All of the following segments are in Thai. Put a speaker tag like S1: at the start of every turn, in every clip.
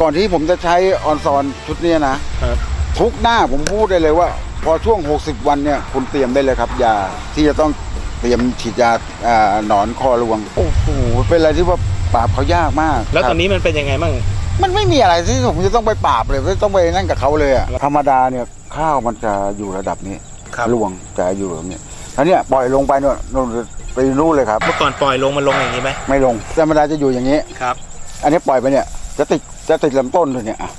S1: ก่อนที่ผมจะใช้ออนซอนชุดเนี้ยนะ
S2: ครับ
S1: ทุกหน้าผมพูดได้เลยว่า พอช่วง 60 วันเนี่ยคุณเตรียมได้เลยครับยาที่จะต้องเตรียมฉีดยาอ่าหนอนคอรวงโอ้โหเป็นอะไรที่ว่าปราบเขายากมาก
S2: แล้ว
S1: ครับ
S2: ตอนนี้มันเป็นยังไงบ้าง
S1: มันไม่มีอะไรที่ผมจะต้องไปปราบเลยไม่ต้องไปนั่นกับเขาเลยอะธรรมดาเนี่ยข้าวมันจะอยู่ระดับนี้
S2: ครับ
S1: รวงจะอยู่แบบนี้แล้วเนี่ยปล่อยลงไปโน่นโน่นไปนู่นเลยครับ
S2: เมื่อก่อนปล่อยลงมันลงอย่างนี้ไหม
S1: ไม่ลงธรรมดาจะอยู่อย่างนี้
S2: ครับ
S1: อันนี้ปล่อยไปเนี่ยจะติด จะติดลำต้นเลยเนี่ยอะ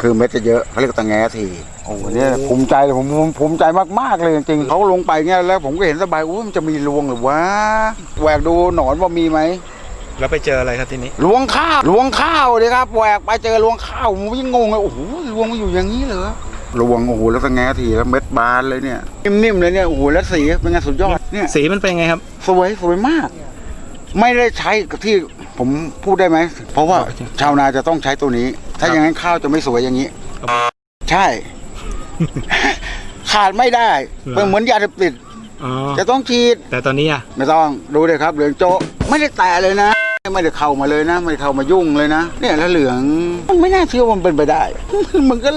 S1: คือเม็ดจะเยอะเขาเรียกตะแงทีโอ้โหเนี่ยภูมิใจเลยผมผมภูมิใจมากๆเลยจริงๆเขาลงไปเงี้ยแล้วผมก็เห็นสบายอุ้ยมันจะมีรวงหรือวะแหวกดูหนอนว่ามีไหม
S2: แล้วไปเจออะไรครับทีนี้
S1: รวงข้าวรวงข้าวเลยครับแหวกไปเจอรวงข้าวผมยิ่งงงเลยโอ้โหรวงมันอยู่อย่างนี้เหรอรวงโอ้โหแล้วตะแงทีแล้วเม็ดบานเลยเนี่ยนิ่มๆเลยเนี่ยโอ้โหแล้วสีเป็นไงสุดยอดเนี่ย
S2: สีมันเป็นไงครับ
S1: สวยสวยมาก ไม่ได้ใช้กับที่ ผมพูดได้ไหม เพราะว่าชาวนาจะต้องใช้ตัวนี้ ถ้าอย่างนั้นข้าวจะไม่สวยอย่างนี้ ใช่ ขาดไม่ได้
S2: เหรอ
S1: เป็นเหมือนยาเสพติด
S2: อ๋อ
S1: จะต้องฉีด
S2: แต่ตอนนี้อะ
S1: ไม่ต้องดูเลยครับ เหลืองโจะไม่ได้แตะเลยนะ ไม่ได้เข้ามาเลยนะ ไม่ได้เข้ามายุ่งเลยนะ เนี่ยแล้วเหลืองมันไม่น่าเชื่อว่ามันเป็นไปได้ มันก็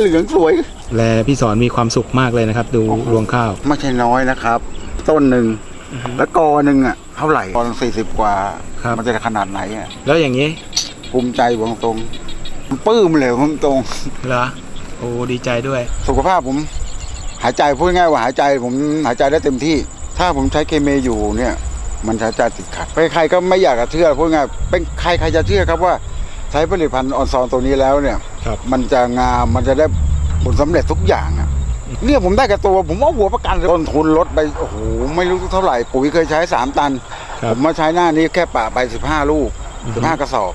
S1: เหลืองสวย
S2: แลพี่สอนมีความสุขมากเลยนะครับ ดูรวงข้าว
S1: ไม่ใช่น้อยนะครับ ต้นหนึ่ง แล้วกอหนึ่งอะเท่าไหร่กอสี่สิบกว่า
S2: ครับ
S1: มันจะขนาดไหนอะ
S2: แล้วอย่างนี้
S1: ภูมิใจบอกตรงมันปลื้มเลยผมตรง
S2: เหรอโอ้ดีใจด้วย
S1: สุขภาพผม หายใจพูดง่ายว่าหายใจ ผมหายใจได้เต็มที่ ถ้าผมใช้เคมีอยู่เนี่ย มันหายใจติดขัดใครๆก็ไม่อยากจะเชื่อพูดง่ายเป็นใครใครจะเชื่อครับว่าใช้ผลิตภัณฑ์ออนซอนตัวนี้แล้วเนี่ย
S2: ครับ
S1: มันจะงามมันจะได้ผลสำเร็จทุกอย่างอะ เนี่ยผมได้กับตัวผมเอาหัวประกันเลยต้นทุนลดไปโอ้โหไม่รู้เท่าไหร่ปุ๋ยเคยใช้สามตัน
S2: ครั
S1: ผ
S2: บ
S1: มมาใช้หน้านี้แค่ป่าไปสิบห้าลูก
S2: อือฮึ
S1: สิบห้ากระสอบ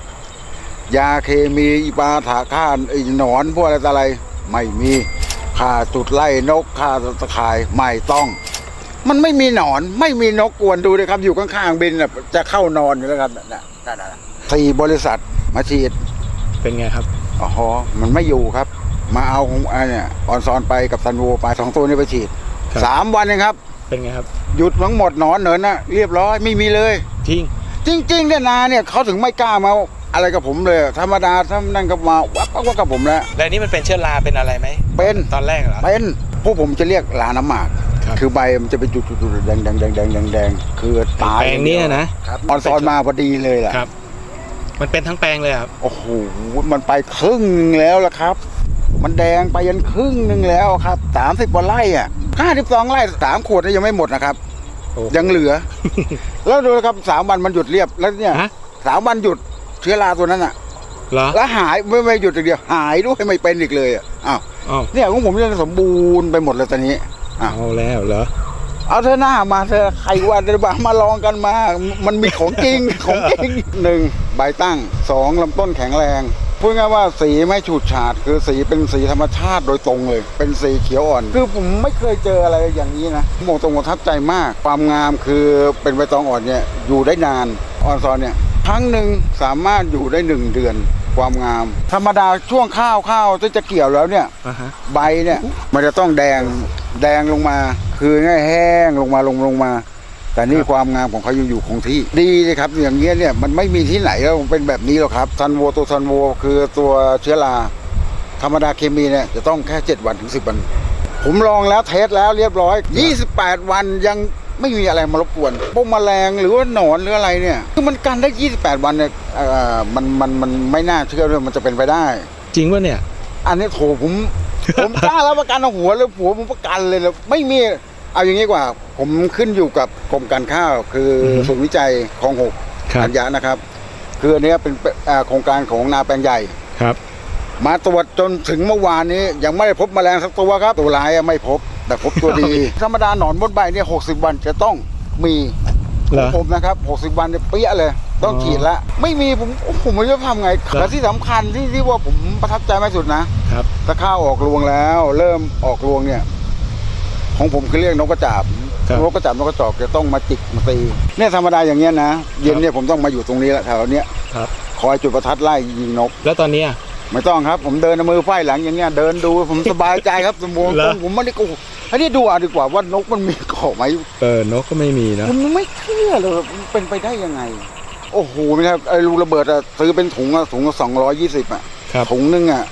S1: ยาเคมีอีปลาถาฆ่าไอ้หนอนพวกอะไรต่ออะไร ไม่มีค่าจุดไล่นกค่าตะข่ายไม่ต้อง มันไม่มีหนอนไม่มีนกกวนดูเลยครับ อยู่ข้างๆบินน่ะจะเข้านอนอยู่แล้วครับน่ะนั่นน่ะสี่บริษัทมาฉีด
S2: เป็นไงครับ
S1: อ๋อมันไม่อยู่ครับ มาเอาของอันเนี่ยออนซอนไปกับซันโวไปสองตัวนี้ไปฉีด
S2: ครับ
S1: สามวันเองครับ
S2: เป็นไงครับ
S1: หยุดทั้งหมดหนอนเหนินนะเรียบร้อยไม่มีเลย
S2: จริง
S1: จริงๆเนี่ยนาเนี่ยเขาถึงไม่กล้ามาอะไรกับผมเลยธรรมดาถ้านั่นก็มาวับวับวับกับผมแล้ว
S2: แล้วนี่มันเป็นเชื้อราเป็นอะไรไหม
S1: เป็น
S2: ตอนแรกเหรอ
S1: เป็นพวกผมจะเรียกลาน้ำหมาก
S2: ครับ
S1: คือใบมันจะเป็นจุดๆๆแดงแดงแดงแดงแดงแดงคือตาย
S2: แปลงเนี้ยนะ
S1: ครับออนซอนมาพอดีเลยแหละ
S2: ครับ มันเป็นทั้งแปลงเลยครับ
S1: โอ้โห มันไปครึ่งหนึงแล้วละครับ มันแดงไปยันครึ่งหนึ่งแล้วครับสามสิบกว่าไร่อะห้าสิบสองไร่สามขวดเนี่ยยังไม่หมดนะครับ
S2: โอ้
S1: ยังเหลือ แล้วดูนะครับสามวันมันหยุดเรียบแล้วเนี่ย
S2: ฮะ
S1: สามวันหยุดเชื้อราตัวนั้นอะ
S2: เหรอ
S1: แล้วหายไม่ไม่หยุดอย่างเดียวหายด้วยไม่เป็นอีกเลยอะอ้าว
S2: อ้าว
S1: เนี่ยของผมยังสมบูรณ์ไปหมดเลยตอนนี้อะ
S2: เอาแล้วเหรอ
S1: เอาเธอหน้ามาเธอใครว่าจะมามาลองกันมา มันมีของจริงของจริงหนึ่งใบตั้งสองลำต้นแข็งแรง พูดง่ายๆว่าสีไม่ฉูดฉาด คือสีเป็นสีธรรมชาติโดยตรงเลย เป็นสีเขียวอ่อน คือผมไม่เคยเจออะไรอย่างนี้นะผมบอกตรงประทับใจมาก ความงามคือเป็นใบตองอ่อนเนี่ยอยู่ได้นานออนซอนเนี่ยครั้งหนึ่งสามารถอยู่ได้หนึ่งเดือนความงาม ธรรมดาช่วงข้าวข้าวที่จะเกี่ยวแล้วเนี่ย
S2: อ่าฮะ
S1: ใบเนี่ยมันจะต้องแดงแดงลงมา คือง่ายแห้งลงมาลงลงมา แต่นี่ความงามของเขายังอยู่คงที่ ดีเลยครับ อย่างเงี้ยเนี่ยมันไม่มีที่ไหนแล้วเป็นแบบนี้หรอกครับซันโวตัวซันโวคือตัวเชื้อราธรรมดาเคมีเนี่ยจะต้องแค่ 7 วันถึง 10 วัน ผมลองแล้วเทสแล้วเรียบร้อย 28 วันยังไม่มีอะไรมารบกวนพวกแมลงหรือว่าหนอนหรืออะไรเนี่ยคือมันกันได้ 28 วันเนี่ยเอ่อมันมันมันไม่น่าเชื่อเลยมันจะเป็นไปได้
S2: จริงวะเนี่ย
S1: อันนี้โถผม ผมกล้ารับประกันเอาหัวเลยหัวผมประกันเลยเลยไม่มี เอาอย่างนี้กว่า ผมขึ้นอยู่กับกรมการข้าว คืออ
S2: อฮึ
S1: ศูนย์วิจัยคลองหก
S2: ครับ
S1: อัญญานะครับ คืออันเนี้ยเป็นอ่าโครงการของนาแปลงใหญ่
S2: ครับ
S1: มาตรวจจนถึงเมื่อวานนี้ยังไม่ได้พบแมลงสักตัวครับ ตัวร้ายอะไม่พบแต่พบตัวดีธรรมดาหนอนบนใบเนี่ยหกสิบวันจะต้องมี
S2: เหรอ
S1: ผมนะครับหกสิบวันเนี่ยเปี้ยเลย ต้อง
S2: อ๋อ
S1: ฉีดละ ไม่มีผมโอ้โหผมไม่รู้จะทำไง
S2: เหรอ
S1: และที่สำคัญที่ที่ว่าผมประทับใจมากสุดนะ
S2: ครับ
S1: ถ้าข้าวออกรวงแล้ว เริ่มออกรวงเนี่ย ของผมคือเรียกนกกระจาบ
S2: ครับ
S1: นกกระจาบนกกระจอกจะต้องมาจิกมาตีเนี่ยธรรมดาอย่างเงี้ยนะเย็นเนี่ยผมต้องมาอยู่ตรงนี้แหละแถวเนี้ย
S2: ครับ
S1: คอยจุดประทัดไล่ยิงนก
S2: แล้วตอนเนี้ย
S1: ไม่ต้องครับ ผมเดินเอามือไฟหลังอย่างเงี้ยเดินดูผมสบายใจครับสมบูรณ์
S2: เหรอ
S1: ผมไม่ได้โกหกอันนี้ดูเอาดีกว่าว่านกมันมีเกาะไหม
S2: เออนกก็ไม่มีนะ
S1: ผมไม่เชื่อเลยมันเป็นไปได้ยังไง โอ้โหไม่ครับไอ้ลูกระเบิดอะซื้อเป็นถุงอะถุงละสองร้อยยี่สิบอะ
S2: ครับ
S1: ถุงนึงอะ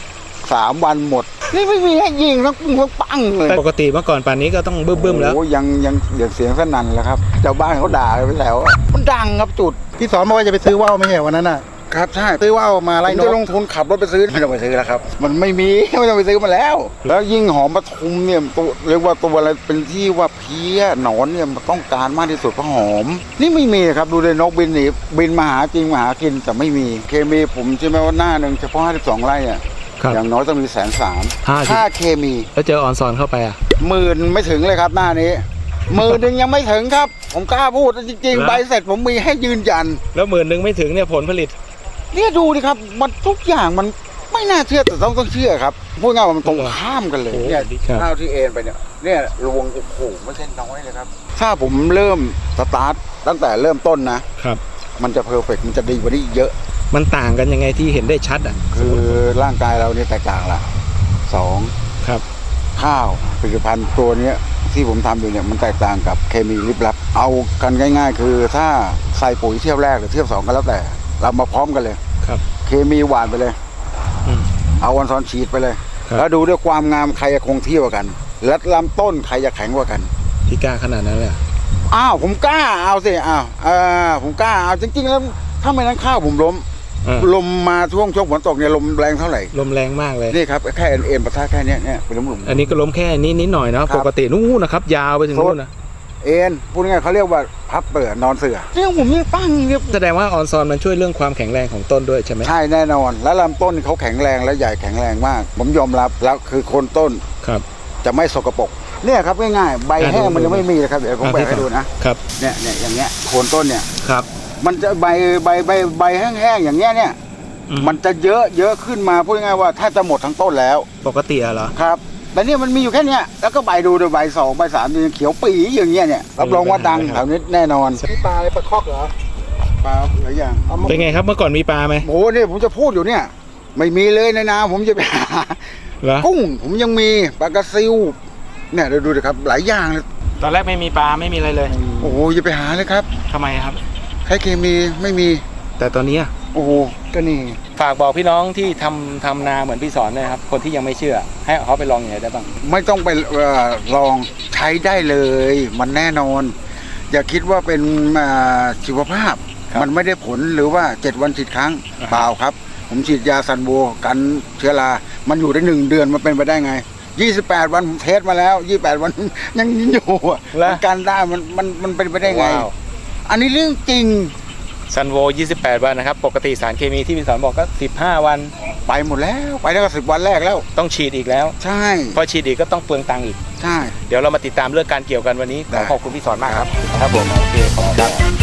S1: สามวันหมด นี่ไม่มีให้ยิงทั้งปุ้งทั้งปังเลย
S2: ปกติเมื่อก่อนป่านนี้ก็ต้องบึ้มๆแล้ว
S1: โอ้ยังยังเดี๋ยวเสียงสนั่นแล้วครับชาวบ้านเขาด่าไปแล้วอะมันดังครับจุด
S3: พี่สอนบอกว่าจะไปซื้อว่าวไม่ใช่วันนั้นน่ะ
S1: ครับใช่
S3: ซื้อว่าวมา
S1: ผ
S3: ไล่
S1: ม
S3: น
S1: จะ
S3: ก
S1: ลงทุนขับรถไปซื้อไม่ต้องไปซื้อแล้วครับ มันไม่มีไม่ต้องไปซื้อมาแล้ว แล้วยิ่งหอมปทุมเนี่ยตัวเรียกว่าตัวอะไรเป็นที่ว่าเพี้ยหนอนเนี่ยมันต้องการมากที่สุดเพราะหอม นี่ไม่มีครับดูเลยนกบินหนีบินมาหาจริงมาหากินแต่ไม่มี เคมีผมใช่ไหมว่าหน้าหนึ่งเฉพาะ52ไร่อะ
S2: ครับ
S1: อย่างน้อยต้องมีแสนสาม
S2: ห้าสิบ
S1: ค่าเคมี
S2: แล้วเจอออนซอนเข้าไปอะ
S1: หมื่นไม่ถึงเลยครับหน้านี้หมื่นหนึ่งยังไม่ถึงครับ ผมกล้าพูดจริง
S2: เหรอ
S1: ๆ ใบเสร็จผมมีให้ยืนยัน
S2: แล้วหมื่นหนึ่งไม่ถึงเนี่ยผลผลิต
S1: เนี่ยดูดิครับ มันทุกอย่างมันไม่น่าเชื่อแต่ต้องต้องเชื่อครับพูดง่ายว่ามันตรงข้ามกันเลย
S2: โอ้โห
S1: เนี่ย
S2: ครับ
S1: ข้าวที่เอ็นไปเนี่ยเนี่ยรวงโอ้โหไม่ใช่น้อยเลยครับ ถ้าผมเริ่มสตาร์ทตั้งแต่เริ่มต้นนะ
S2: ครับ
S1: มันจะเพอร์เฟกมันจะดีกว่านี้เยอะ
S2: มันต่างกันยังไงที่เห็นได้ชัดอะ
S1: คือร่างกายเราเนี่ยแตกต่างละสอง
S2: ครับ
S1: ข้าวผลิตภัณฑ์ตัวเนี้ยที่ผมทำอยู่เนี่ยมันแตกต่างกับเคมีลิบลับ เอากันง่าย ๆ คือถ้าใส่ปุ๋ยเที่ยวแรกหรือเที่ยวสองก็แล้วแต่ เรามาพร้อมกันเลย
S2: ครับ
S1: เคมีหวานไปเลย
S2: อืม
S1: เอาวันซ้อนฉีดไปเลย
S2: ครับ
S1: แล้วดูด้วยความงามใครจะคงที่กว่ากันและลำต้นใครจะแข็งกว่ากัน
S2: พี่กล้าขนาดนั้นเลยเหรอ
S1: อ้าวผมกล้าเอาสิอ้าวเออผมกล้าเอาจริงๆแล้วถ้าไม่นั้นข้าวผมล้ม
S2: อ่า
S1: ลมมาช่วงช่วงฝนตกเนี่ยลมแรงเท่าไหร่
S2: ลมแรงมากเลย
S1: นี่ครับแค่เอ็นเอ็นประทะแค่เนี้ยเนี่ยเป็นหลุมๆ
S2: อันนี้ก็ล้มแค่นิดนิดหน่อยเนาะ
S1: ครับ
S2: ปกตินู่นนะครับยาวไปถึงนู่นนะ
S1: เอ็นพูดง่ายๆเขาเรียกว่าพับเปิดนอนเสือเนี่ยผมยังตั้งเนี่ย
S2: แสดงว่าออนซอนมันช่วยเรื่องความแข็งแรงของต้นด้วยใช่ไหม
S1: ใช่แน่นอน แล้วลำต้นเขาแข็งแรงและใหญ่แข็งแรงมาก ผมยอมรับแล้วคือโคนต้น
S2: ครับ
S1: จะไม่สกปรกเนี่ยครับง่ายๆใบแห้งมันยังไม่มีนะครับเดี๋ยวผมแบกให้ดูนะ
S2: ครับ
S1: เนี่ยเนี่ยอย่างเงี้ยโคนต้นเนี่ย
S2: ครับ
S1: มันจะใบใบใบใบแห้งๆอย่างเงี้ยเนี่ย
S2: อื
S1: มันจะเยอะเยอะขึ้นมาพูดง่ายๆว่าถ้าจะหมดทั้งต้นแล้ว
S2: ปกติอะเหรอ
S1: ครับ แต่เนี่ยมันมีอยู่แค่เนี้ยแล้วก็ใบดูดูใบสองใบสามยังเขียวปีอย่างเงี้ยเนี่ยรับรองว่าดังแถวนี้แน่นอน
S3: พี่ปลาอะไรปลาคอกเหรอ
S1: ปลาหลายอย่าง
S3: เอามา
S2: เป็นไงครับเมื่อก่อนมีปลาไหม
S1: โอ้โหเนี่ยผมจะพูดอยู่เนี่ย ไม่มีเลยในนาผมจะไปหา
S2: เหรอ
S1: กุ้งผมยังมีปลากระซิวเนี่ยเดี๋ยวดูดิครับหลายอย่างเลย
S2: ตอนแรกไม่มีปลาไม่มีอะไรเลย
S1: โอ้โหอย่าไปหาเลยครับ
S2: ทำไมครับ
S1: ใช้เคมีไม่มี
S2: แต่ตอนนี้
S1: โอ้โหก็นี่
S2: ฝากบอกพี่น้องที่ทำทำนาเหมือนพี่สอนนะครับ คนที่ยังไม่เชื่อ ให้เขาไปลองอย่างไรได้บ้าง
S1: ไม่ต้องไปเอ่อลองใช้ได้เลย มันแน่นอน อย่าคิดว่าเป็นอ่าชีวภาพ
S2: ครับ
S1: มันไม่ได้ผลหรือว่าเจ็ดวันฉีดครั้ง
S2: อ่าฮะ
S1: เปล่าครับ ผมฉีดยาซันโบกันเชื้อรา มันอยู่ได้หนึ่งเดือนมันเป็นไปได้ไง 28 วันผมเทสมาแล้ว 28 วัน ยังอยู่อะ
S2: แล้ว
S1: มันกันได้มันมันมันเป็นไปได้ไง
S2: ว้าว
S1: อันนี้เรื่องจริง
S2: ซันโว 28 วันนะครับ ปกติสารเคมีที่พี่สอนบอกก็ 15 วัน
S1: ไปหมดแล้ว ไปแล้วก็สิบวันแรกแล้ว
S2: ต้องฉีดอีกแล้ว
S1: ใช่
S2: พอฉีดอีกก็ต้องเปลืองตังค์อีก
S1: ใช่
S2: เดี๋ยวเรามาติดตามเรื่องการเกี่ยวกันวันนี้ข
S1: ได้
S2: อขอบคุณพี่สอนมากครับ ครับผม โอเค ขอบคุณครับ